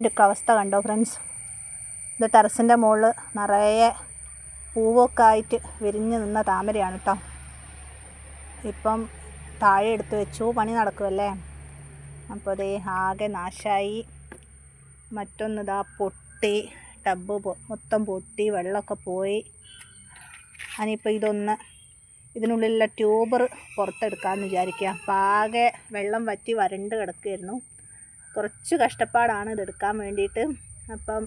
ഇതിന്റെയൊക്കെ അവസ്ഥ കണ്ടോ ഫ്രണ്ട്സ് ഇത് ടെറസിന്റെ മുകളിൽ നിറയെ പൂവൊക്കെ ആയിട്ട് വിരിഞ്ഞ് നിന്ന താമരയാണ് കേട്ടോ ഇപ്പം താഴെ എടുത്ത് വെച്ചു പണി നടക്കുമല്ലേ അപ്പോൾ അതേ ആകെ നാശമായി മറ്റൊന്നിതാ പൊട്ടി ടബ് മൊത്തം പൊട്ടി വെള്ളമൊക്കെ പോയി. അനിയിപ്പോൾ ഇതൊന്ന് ഇതിനുള്ളിലുള്ള ട്യൂബർ പുറത്തെടുക്കാമെന്ന് വിചാരിക്കുക അപ്പം ആകെ വെള്ളം വറ്റി വരണ്ട് കിടക്കുകയായിരുന്നു കുറച്ച് കഷ്ടപ്പാടാണ് ഇതെടുക്കാൻ വേണ്ടിയിട്ട്. അപ്പം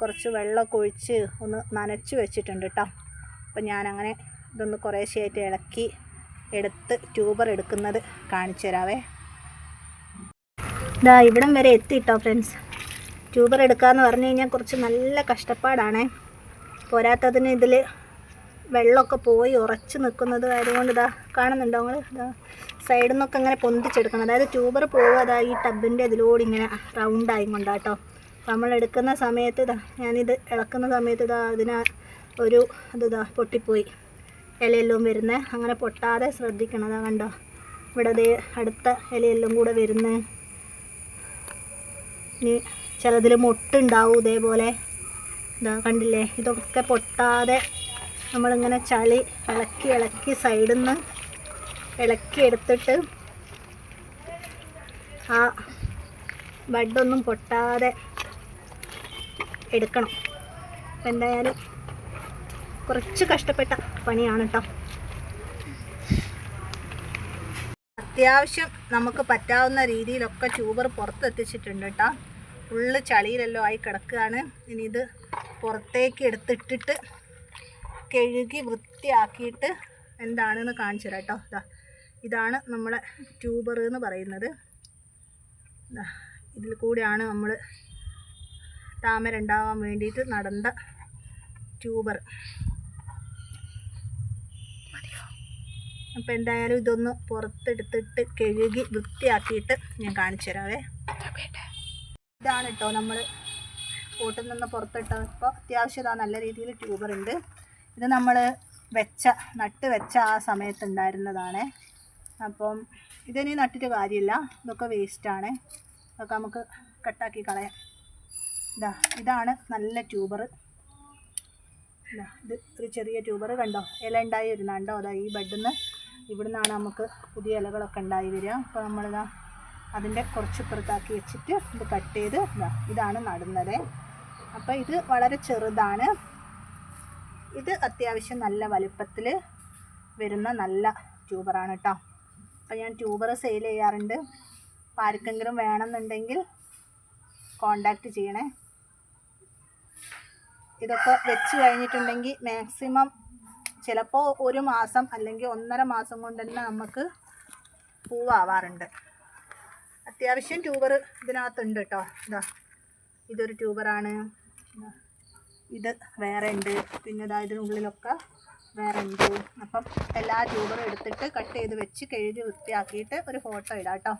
കുറച്ച് വെള്ളമൊക്കെ ഒഴിച്ച് ഒന്ന് നനച്ച് വെച്ചിട്ടുണ്ട് കേട്ടോ അപ്പം ഞാനങ്ങനെ ഇതൊന്ന് കുറേശ്ശെയായിട്ട് ഇളക്കി എടുത്ത് ട്യൂബർ എടുക്കുന്നത് കാണിച്ചു തരാവേ. ഇതാ ഇവിടം വരെ എത്തി കേട്ടോ ഫ്രണ്ട്സ്. ട്യൂബർ എടുക്കാമെന്ന് പറഞ്ഞു കഴിഞ്ഞാൽ കുറച്ച് നല്ല കഷ്ടപ്പാടാണേ. പോരാത്തതിന് ഇതിൽ വെള്ളമൊക്കെ പോയി ഉറച്ച് നിൽക്കുന്നത് ആയതുകൊണ്ട് ഇതാ കാണുന്നുണ്ടോ നിങ്ങൾ? ഇതാ സൈഡിൽ നിന്നൊക്കെ ഇങ്ങനെ പൊന്തിച്ചെടുക്കണം. അതായത് ട്യൂബർ പോകും അതാ ഈ ടബിന്റെ ഇതിലൂടെ ഇങ്ങനെ റൗണ്ടായി കൊണ്ടാട്ടോ നമ്മൾ എടുക്കുന്ന സമയത്ത് ഇതാ ഞാനിത് ഇളക്കുന്ന സമയത്ത് ഇതാ അതിന് ഒരു ഇത് പൊട്ടിപ്പോയി. ഇലയെല്ലാം വരുന്നത് അങ്ങനെ പൊട്ടാതെ ശ്രദ്ധിക്കണം. അതാ കണ്ടോ? ഇവിടെ ദേ അടുത്ത ഇലയെല്ലാം കൂടെ വരുന്നത് ഇനി ചിലതിൽ മൊട്ടുണ്ടാവും ഇതേപോലെ. ഇതാ കണ്ടില്ലേ? ഇതൊക്കെ പൊട്ടാതെ നമ്മളിങ്ങനെ ചളി ഇളക്കി ഇളക്കി സൈഡിൽ നിന്ന് ഇളക്കി എടുത്തിട്ട് ആ ബഡൊന്നും പൊട്ടാതെ എടുക്കണം. എന്തായാലും കുറച്ച് കഷ്ടപ്പെട്ട പണിയാണ് കേട്ടോ അത്യാവശ്യം നമുക്ക് പറ്റാവുന്ന രീതിയിലൊക്കെ ട്യൂബർ പുറത്തെത്തിച്ചിട്ടുണ്ട് കേട്ടോ ഫുള്ള് ചളിയിലെല്ലാം ആയി കിടക്കുകയാണ് ഇനി ഇത് പുറത്തേക്ക് എടുത്തിട്ടിട്ട് കഴുകി വൃത്തിയാക്കിയിട്ട് എന്താണെന്ന് കാണിച്ചു തരാം കേട്ടോ. ഇതാ ഇതാണ് നമ്മളെ ട്യൂബർ എന്ന് പറയുന്നത്. ഇതിൽ കൂടിയാണ് നമ്മൾ താമര ഉണ്ടാവാൻ വേണ്ടിയിട്ട് നടന്ന ട്യൂബർ. അപ്പോൾ എന്തായാലും ഇതൊന്ന് പുറത്തെടുത്തിട്ട് കഴുകി വൃത്തിയാക്കിയിട്ട് ഞാൻ കാണിച്ചു തരാവേ. ഇതാണ് കേട്ടോ നമ്മൾ കൂട്ടിൽ നിന്ന് പുറത്തിട്ടപ്പോൾ അത്യാവശ്യം നല്ല രീതിയിൽ ട്യൂബർ ഉണ്ട്. ഇത് നമ്മൾ വെച്ച നട്ട് വെച്ച ആ സമയത്ത് ഉണ്ടായിരുന്നതാണ്. അപ്പം ഇതിനി നട്ടിട്ട് കാര്യമില്ല. ഇതൊക്കെ വേസ്റ്റാണ്. അതൊക്കെ നമുക്ക് കട്ടാക്കി കളയാം. ഇതാ ഇതാണ് നല്ല ട്യൂബർ ഇതാ ഇത് ഒരു ചെറിയ ട്യൂബർ കണ്ടോ? ഇല ഉണ്ടായി വരുന്ന കണ്ടോ? അതാ ഈ ബെഡിൽ നിന്ന് ഇവിടുന്നാണ് നമുക്ക് പുതിയ ഇലകളൊക്കെ ഉണ്ടായി വരിക. അപ്പോൾ നമ്മളിതാ അതിന്റെ കുറച്ച് പുറത്താക്കി വെച്ചിട്ട് ഇത് കട്ട് ചെയ്ത് ഇതാ ഇതാണ് നടുന്നത്. അപ്പോൾ ഇത് വളരെ ചെറുതാണ്. ഇത് അത്യാവശ്യം നല്ല വലുപ്പത്തിൽ വരുന്ന നല്ല ട്യൂബറാണ് കേട്ടോ. അപ്പോൾ ഞാൻ ട്യൂബർ സെയിൽ ചെയ്യാറുണ്ട്. അപ്പോൾ ആർക്കെങ്കിലും വേണമെന്നുണ്ടെങ്കിൽ കോണ്ടാക്റ്റ് ചെയ്യണേ. ഇതൊക്കെ വെച്ച് കഴിഞ്ഞിട്ടുണ്ടെങ്കിൽ മാക്സിമം ചിലപ്പോൾ ഒരു മാസം അല്ലെങ്കിൽ ഒന്നര മാസം കൊണ്ട് തന്നെ നമുക്ക് പൂവാവാറുണ്ട്. അത്യാവശ്യം ട്യൂബർ ഇതിനകത്തുണ്ട് കേട്ടോ. ഇതാ ഇതൊരു ട്യൂബറാണ്. ഇത് വേറെ ഉണ്ട് പിന്നെ ഇതാ ഇതിനുള്ളിലൊക്കെ വേറെ ഉണ്ട് അപ്പം എല്ലാ ട്യൂബറും എടുത്തിട്ട് കട്ട് ചെയ്ത് വെച്ച് കഴുകി വൃത്തിയാക്കിയിട്ട് ഒരു ഫോട്ടോ ഇടാം കേട്ടോ